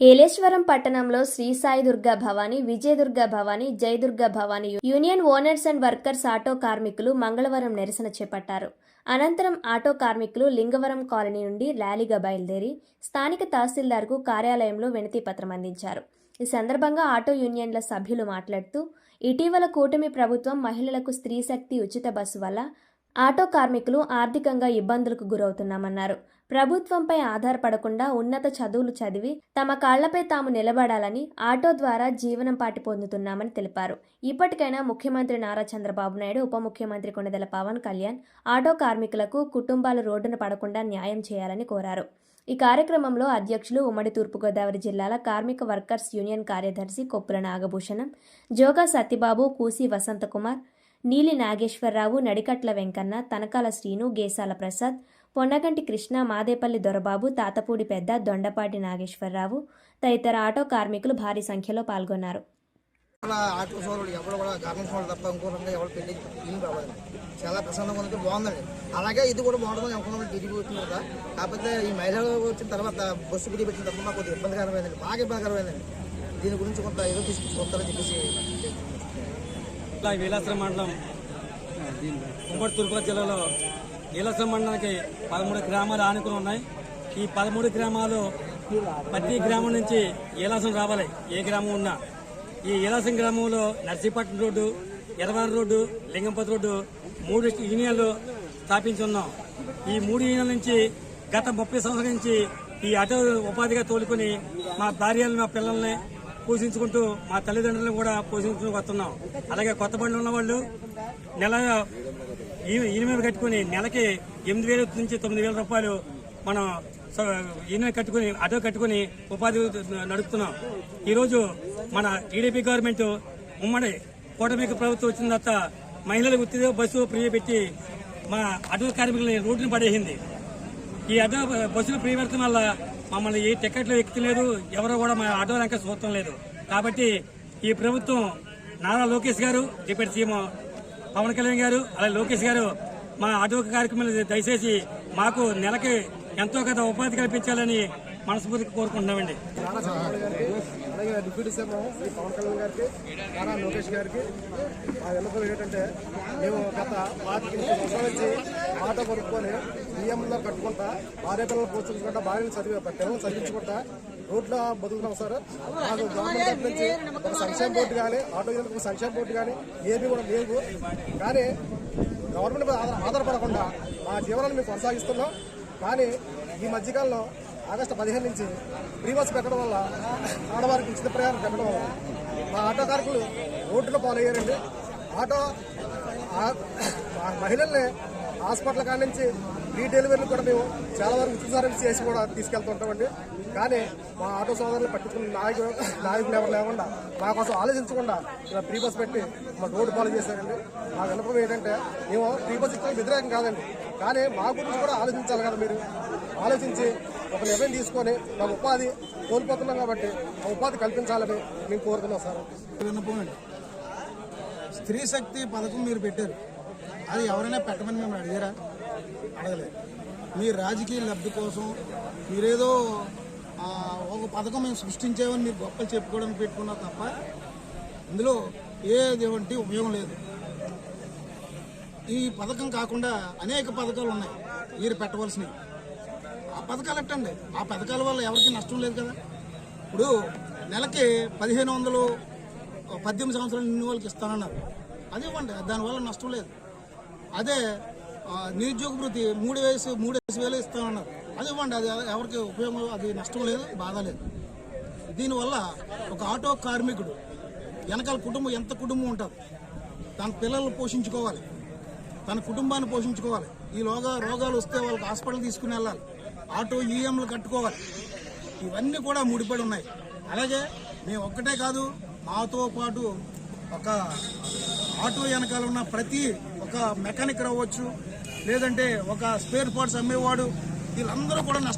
ఏలేశ్వరం పట్టణంలో Sri Sai Durga Bhavani Vijayadurga Bhavani Jayadurga Bhavani union owners and workers auto కార్మికులు మంగళవారం నిరసన చేపట్టారు. అనంతరం ఆటో కార్మికులు లింగవరం కాలనీ నుండి ర్యాలీగా బయలుదేరి స్థానిక తహసీల్దార్కు కార్యాలయంలో వినతి పత్రం అందించారు. ఈ సందర్భంగా ఆటో యూనియన్ల సభ్యులు మాట్లాడుతూ ఇటీవల కూటమి ప్రభుత్వం మహిళలకు స్త్రీ శక్తి ఉచిత బస్సు వల్ల ఆటో కార్మికులు ఆర్థికంగా ఇబ్బందులకు గురవుతున్నామన్నారు. ప్రభుత్వంపై ఆధారపడకుండా ఉన్నత చదువులు చదివి తమ కాళ్ళపై తాము నిలబడాలని ఆటో ద్వారా జీవనం పాటి పొందుతున్నామని తెలిపారు. ఇప్పటికైనా ముఖ్యమంత్రి నారా చంద్రబాబు నాయుడు ఉప ముఖ్యమంత్రి కొనదెల పవన్ కళ్యాణ్ ఆటో కార్మికులకు కుటుంబాలు రోడ్డున పడకుండా న్యాయం చేయాలని కోరారు. ఈ కార్యక్రమంలో అధ్యక్షులు ఉమ్మడి తూర్పుగోదావరి జిల్లాల కార్మిక వర్కర్స్ యూనియన్ కార్యదర్శి కొప్పుల నాగభూషణం జోగా సత్యబాబు కూసి వసంతకుమార్ నీలి నాగేశ్వరరావు నడికట్ల వెంకన్న తనకాల శ్రీను గేసాల ప్రసాద్ పొన్నగంటి కృష్ణ మాదేపల్లి దొరబాబు తాతపూడి పెద్ద దొండపాటి నాగేశ్వరరావు తదితర ఆటో కార్మికులు భారీ సంఖ్యలో పాల్గొన్నారు. ఆటో సోదరుడు ఎవరు కూడా గార్మెంట్స్ వాళ్ళు తప్ప ఇంకోరంగా ఎవరు పెళ్ళి ఏం రావాలి చాలా ప్రశాంతంగా ఉంది బాగుందండి. అలాగే ఇది కూడా బాగుంటుంది అనుకున్నాం టీడీపీ వచ్చింది కదా కాకపోతే ఈ మహిళలు వచ్చిన తర్వాత బస్సు బిడి పెట్టిన తర్వాత మాకు కొద్దిగా ఇబ్బందికరమైందండి బాగా ఇబ్బందికరమైందండి. దీని గురించి కొంత ఏదో తీసుకుంటారని చెప్పేసి ఇలా వీలాశ్రమ మండలం ఉమ్మడి తూర్పుగోదావరి జిల్లాలో వీలాసర మండలానికి పదమూడు గ్రామాలు ఆనుకుని ఉన్నాయి. ఈ పదమూడు గ్రామాలు ప్రతి గ్రామం నుంచి ఈలాసం రావాలి ఏ గ్రామం ఉన్నా. ఈ ఈలాసం గ్రామంలో Narsipatnam road Erravari road Lingampathi road మూడు యూనియన్లు స్థాపించి ఉన్నాం ఈ మూడు యూనియన్ల నుంచి గత ముప్పై సంవత్సరాల నుంచి ఈ ఆటో ఉపాధిగా తోలుకొని మా భార్యలు మా పిల్లల్ని పోషించుకుంటూ మా తల్లిదండ్రులను కూడా పోషించుకుంటూ వస్తున్నాం. అలాగే కొత్త బండ్లు ఉన్న వాళ్ళు నెల ఈమె కట్టుకుని నెలకి ఎనిమిది వేల నుంచి తొమ్మిది వేల రూపాయలు మనం ఈమె కట్టుకుని అటో కట్టుకుని ఉపాధి నడుపుతున్నాం. ఈరోజు మన టీడీపీ గవర్నమెంట్ ఉమ్మడి కూటమికి ప్రభుత్వం వచ్చిన తర్వాత మహిళలకు ఉత్తిగా బస్సు ఫ్రీ పెట్టి మా ఆటో కార్మికులని రోడ్డును పడేసింది. ఈ ఆటో బస్సులు ఫ్రీ పెడతాం వల్ల మమ్మల్ని ఏ టికెట్లు ఎక్కుతలేదు ఎవరో కూడా మా ఆటో రంక చూడటం లేదు. కాబట్టి ఈ ప్రభుత్వం నారా లోకేష్ గారు డిప్యూటీ సీఎం పవన్ కళ్యాణ్ గారు అలాగే లోకేష్ గారు మా ఆటో కార్యక్రమాలు దయచేసి మాకు నెలకి ఎంతో కొంత ఉపాధి కల్పించాలని మనస్ఫూర్తిగా కోరుకుంటున్నామండి. గారికి అలాగే డిప్యూటీ సీఎం శ్రీ పవన్ కళ్యాణ్ గారికి నారా లోకేష్ గారికి మా విన్నపం ఏంటంటే మేము గత పాతికి సంవత్సరాల నుంచి ఆటో కొనుక్కొని బియ్యంలో కట్టుకుంటా భార్య పిల్లలు పోషించుకుంటా భార్యను చదివి పిల్లలు చదివించుకుంటా రోడ్లో బతుకుతున్నాం సార్ మాకు గవర్నమెంట్ దగ్గర నుంచి ఒక సంక్షేమ బోర్డు కానీ ఆటో యూనిట్ ఒక సంక్షేమ బోర్డు కానీ ఏమీ కూడా లేవు కానీ గవర్నమెంట్ మీద ఆధార- ఆధారపడకుండా మా జీవనాన్ని మేము కొనసాగిస్తున్నాం కానీ ఈ మధ్యకాలంలో ఆగస్టు పదిహేను నుంచి ఫ్రీ పెట్టడం వల్ల ఆడవారికి ఉచిత ప్రయాణం పెట్టడం వల్ల మా ఆటో కార్మికులు రోడ్డులో పాలయ్యారండి. ఆటో ఆ- మహిళల్ని హాస్పిటల్ కాడి నుంచి ఈ డెలివరీలు కూడా మేము చాలా వరకు ఉచిత సర్వీస్ చేసి కూడా తీసుకెళ్తుంటామండి కానీ మా ఆటో సోదరులు పట్టించుకున్న నాయకులు నాయకులు ఎవరు లేకుండా మా కోసం ఆలోచించకుండా ఇలా ఫ్రీ బస్ పెట్టి మా రోడ్డు పాలు చేశారండి. మా విన్నపం ఏంటంటే మేము ఫ్రీ బస్ ఇచ్చిన వ్యతిరేకం కాదండి. కానీ మా గురించి కూడా ఆలోచించాలి కదా మీరు. ఆలోచించి ఒక నిర్ణయం తీసుకొని మా ఉపాధి కోల్పోతున్నాం కాబట్టి ఆ ఉపాధి కల్పించాలని మేము కోరుతున్నాం సార్. అండి. స్త్రీ శక్తి పథకం మీరు పెట్టారు. అది ఎవరైనా పెట్టమని మేము అడిగారా? అడగలేదు. మీ రాజకీయ లబ్ధి కోసం మీరేదో ఒక పథకం మేము సృష్టించామని మీరు గొప్పలు చెప్పుకోవడానికి పెట్టుకున్నా తప్ప ఇందులో ఏదేవంటి ఉపయోగం లేదు. ఈ పథకం కాకుండా అనేక పథకాలు ఉన్నాయి. మీరు పెట్టవలసినవి. ఆ పథకాలు ఎట్టండి? ఆ పథకాల వల్ల ఎవరికి నష్టం లేదు కదా. ఇప్పుడు నెలకి పదిహేను వందలు పద్దెనిమిది సంవత్సరాలు నిన్న వాళ్ళకి ఇస్తానన్నారు. అది ఇవ్వండి. దానివల్ల నష్టం లేదు. అదే నిరుద్యోగ వృత్తి మూడు వేసి మూడు వేలు ఇస్తామన్నారు అది ఇవ్వండి అది ఎవరికి ఉపయోగం అది నష్టం లేదు బాధ లేదు. దీనివల్ల ఒక ఆటో కార్మికుడు వెనకాల కుటుంబం ఎంత కుటుంబం ఉంటుంది తన పిల్లల్ని పోషించుకోవాలి తన కుటుంబాన్ని పోషించుకోవాలి. ఈ లోగా రోగాలు వస్తే వాళ్ళకి హాస్పిటల్ తీసుకుని వెళ్ళాలి ఆటో ఈఎంలు కట్టుకోవాలి. ఇవన్నీ కూడా ముడిపడి ఉన్నాయి. అలాగే మేము ఒక్కటే కాదు మాతో పాటు ఒక ఆటో వెనకాల ఉన్న ప్రతి ఒక మెకానిక్ రావచ్చు లేదంటే ఒక స్పేర్ పార్ట్స్ అమ్మేవాడు. వీళ్ళందరూ కూడా నష్టం